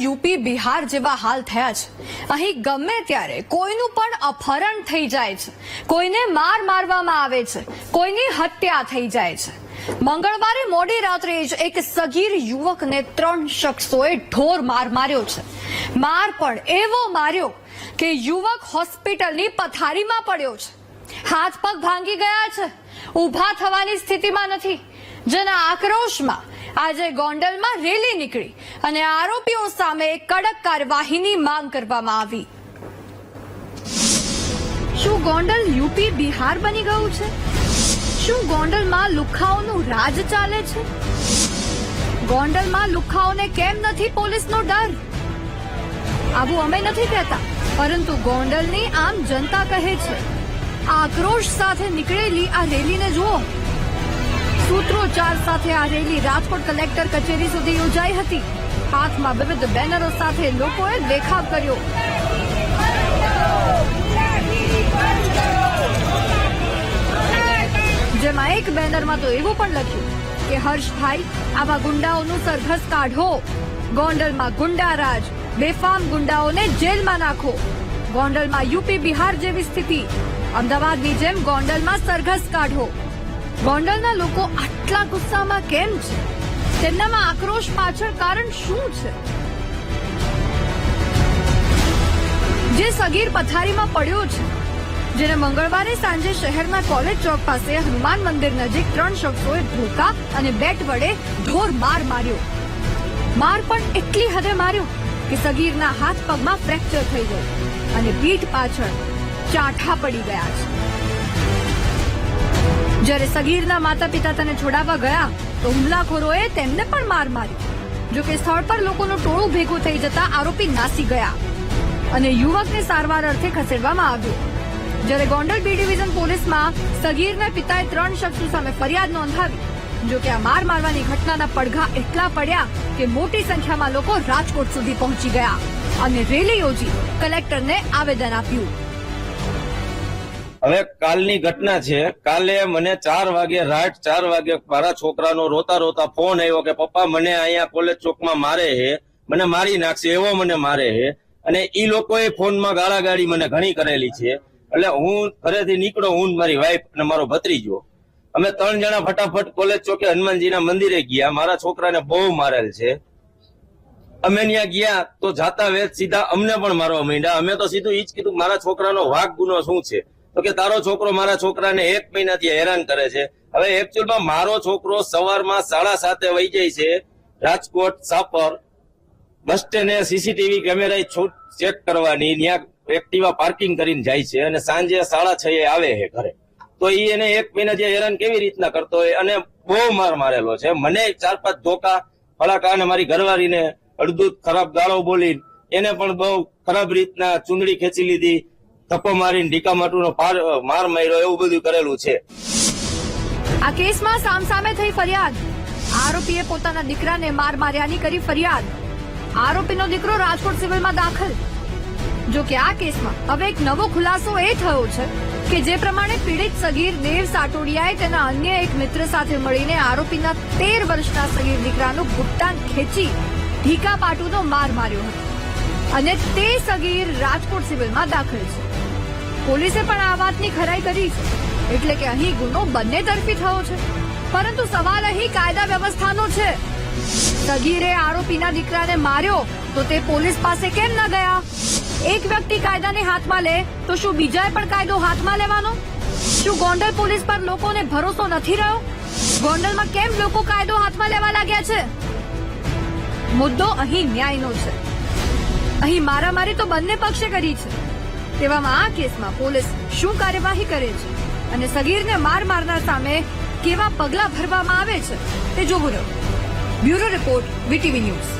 UP, Bihar જેવા હાલ થયા છે. અહીં ગમે ત્યારે કોઈનું પણ અપહરણ થઈ જાય છે. કોઈને માર મારવામાં આવે છે. કોઈની હત્યા થઈ જાય છે. મંગળવારે મોડી રાત્રે જ એક સગીર યુવકને ત્રણ શખ્સોએ ઢોર માર માર્યો છે. માર પણ એવો માર્યો કે યુવક હોસ્પિટલની પથારીમાં પડ્યો છે. હાથ પગ ભાંગી ગયા છે. ઊભા થવાની સ્થિતિમાં નથી. જેના આક્રોશમાં આજે ગોંડલમાં રેલી નીકળી અને આરોપીઓ સામે કડક કાર્યવાહીની માંગ કરવામાં આવી. શું ગોંડલ યુપી બિહાર બની ગયું છે? શું ગોંડલમાં લુખ્ખાઓનું રાજ ચાલે છે? ગોંડલમાં લુખ્ખાઓને કેમ નથી પોલીસનો ડર? આવું અમે નથી કહેતા, પરંતુ ગોંડલની આમ જનતા કહે છે, આક્રોશ સાથે નીકળેલી આ રેલીને જુઓ. સૂત્રોચ્ચાર સાથે આ રેલી રાજકોટ કલેક્ટર કચેરી સુધી યોજાઈ હતી. હાથમાં વિવિધ બેનરો સાથે લોકોએ દેખાવ કર્યો. જેમાં એક બેનરમાં તો એવું પણ લખ્યું કે, હર્ષભાઈ, આવા ગુંડાઓનું સરઘસ કાઢો. ગોંડલમાં ગુંડા રાજ. બેફામ ગુંડાઓને જેલમાં નાખો. ગોંડલમાં યુપી બિહાર જેવી સ્થિતિ. અમદાવાદની જેમ ગોંડલમાં સરઘસ કાઢો. ગોંડલના લોકો આટલા ગુસ્સામાં કેમ છે? તેમનામાં આક્રોશ પાછળ કારણ શું છે? જે સગીર પથારીમાં પડ્યો છે, જેને મંગળવારે સાંજે શહેરના કોલેજ ચોક પાસે હનુમાન મંદિર નજીક ત્રણ શખ્સોએ ધોકા અને બેટ વડે ઢોર માર માર્યો. માર પણ એટલી હદે માર્યો કે સગીરના હાથ પગમાં ફ્રેક્ચર થઈ ગયું અને પીઠ પાછળ ચાઠા પડી ગયા છે. જ્યારે સગીરના માતા પિતા તેને છોડાવવા ગયા, તો હુમલાખોરોએ તેમને પણ માર મારી. જો કે સ્થળ પર લોકોનું ટોળું ભેગું થઈ જતા આરોપી નાસી ગયા અને યુવકને સારવાર અર્થે ખસેડવામાં આવ્યો. જ્યારે ગોંડલ બી ડિવિઝન પોલીસમાં સગીરના પિતાએ ત્રણ શખ્સો સામે ફરિયાદ નોંધાવી, જો કે આ માર મારવાની ઘટનાના પડઘા એટલા પડ્યા કે મોટી સંખ્યામાં લોકો રાજકોટ સુધી પહોંચી ગયા અને રેલી યોજી કલેક્ટરને આવેદન આપ્યું. હવે કાલની ઘટના છે. કાલે મને ચાર વાગે, રાત ચાર વાગે મારા છોકરાનો રોતા રોતા ફોન આવ્યો કે, પપ્પા, મને અહીંયા કોલેજ ચોકમાં મારે હે મને મારી નાખશે, એવો મને મારે હે અને એ લોકોએ ફોનમાં ગાળાગાળી મને ઘણી કરેલી છે. એટલે હું ઘરેથી નીકળો, હું મારી વાઈફ અને મારો ભત્રીજો. અમે ત્રણ જણા ફટાફટ કોલેજ ચોકે હનુમાનજીના મંદિરે ગયા. મારા છોકરાને બહુ મારેલ છે. અમે ત્યાં ગયા તો જાતા વેત સીધા અમને પણ મારવા માંડ્યા. અમે તો સીધું ઈ જ કીધું મારા છોકરાનો વાઘ ગુનો શું છે? તો કે તારો છોકરો મારા છોકરાને એક મહિનાથી હેરાન કરે છે. હવે એકચ્યુઅલમાં મારો છોકરો સવારમાં સાડા સાતે વહી જાય છે રાજકોટ સાપર. બસ સ્ટેન્ડે સીસીટીવી કેમેરા ચેક કરવાની ત્યાં એક્ટિવા પાર્કિંગ કરીને જાય છે અને સાંજે સાડા છ એ આવે છે ઘરે. તો એ એને એક મહિના જે હેરાન કેવી રીતના કરતો હોય અને બહુ માર મારેલો છે. મને ચાર પાંચ ધોકા ફળાકા અને મારી ઘરવાળીને અડધું ખરાબ ગાળો બોલી એને પણ બહુ ખરાબ રીતના ચૂંદડી ખેંચી લીધી. ધપ્પો મારીને ઢીકા માટુનો માર માર્યો, એવું બધું કરેલું છે. આ કેસમાં સામસામે થઈ ફરિયાદ. આરોપીએ પોતાના દીકરાને માર માર્યાની કરી ફરિયાદ. આરોપીનો દીકરો રાજકોટ સિવિલમાં દાખલ. જો કે આ કેસમાં હવે એક નવો ખુલાસો એ થયો છે કે જે પ્રમાણે પીડિત સગીર દેવ સાટોડિયાએ તેના અન્ય એક મિત્ર સાથે મળીને આરોપીના તેર વર્ષના સગીર દીકરાનું ગુપ્તાન ખેંચી ઢીકા પાટુનો માર માર્યો હતો. અને તે સગીર રાજકોટ સિવિલમાં દાખલ છે. પોલીસે પણ આ વાતની ખરાઈ કરી છે. એટલે કે અહીં ગુનો બંને તરફી થયો છે. પરંતુ સવાલ અહીં કાયદા વ્યવસ્થાનો છે. સગીરે આરોપીના દીકરાને માર્યો, તો તે પોલીસ પાસે કેમ ન ગયા? એક વ્યક્તિ કાયદાને હાથમાં લે, તો શું બીજાએ પણ કાયદો હાથમાં લેવાનો? શું ગોંડલ પોલીસ પર લોકોને ભરોસો નથી રહ્યો? ગોંડલમાં કેમ લોકો કાયદો હાથમાં લેવા લાગ્યા છે? મુદ્દો અહીં ન્યાયનો છે. અહીં મારામારી તો બંને પક્ષે કરી છે. તેવામાં આ કેસમાં પોલીસ શું કાર્યવાહી કરે છે અને સગીરને માર મારનાર સામે કેવા પગલાં ભરવામાં આવે છે તે જોવું રહ્યું. Bureau report VTV news.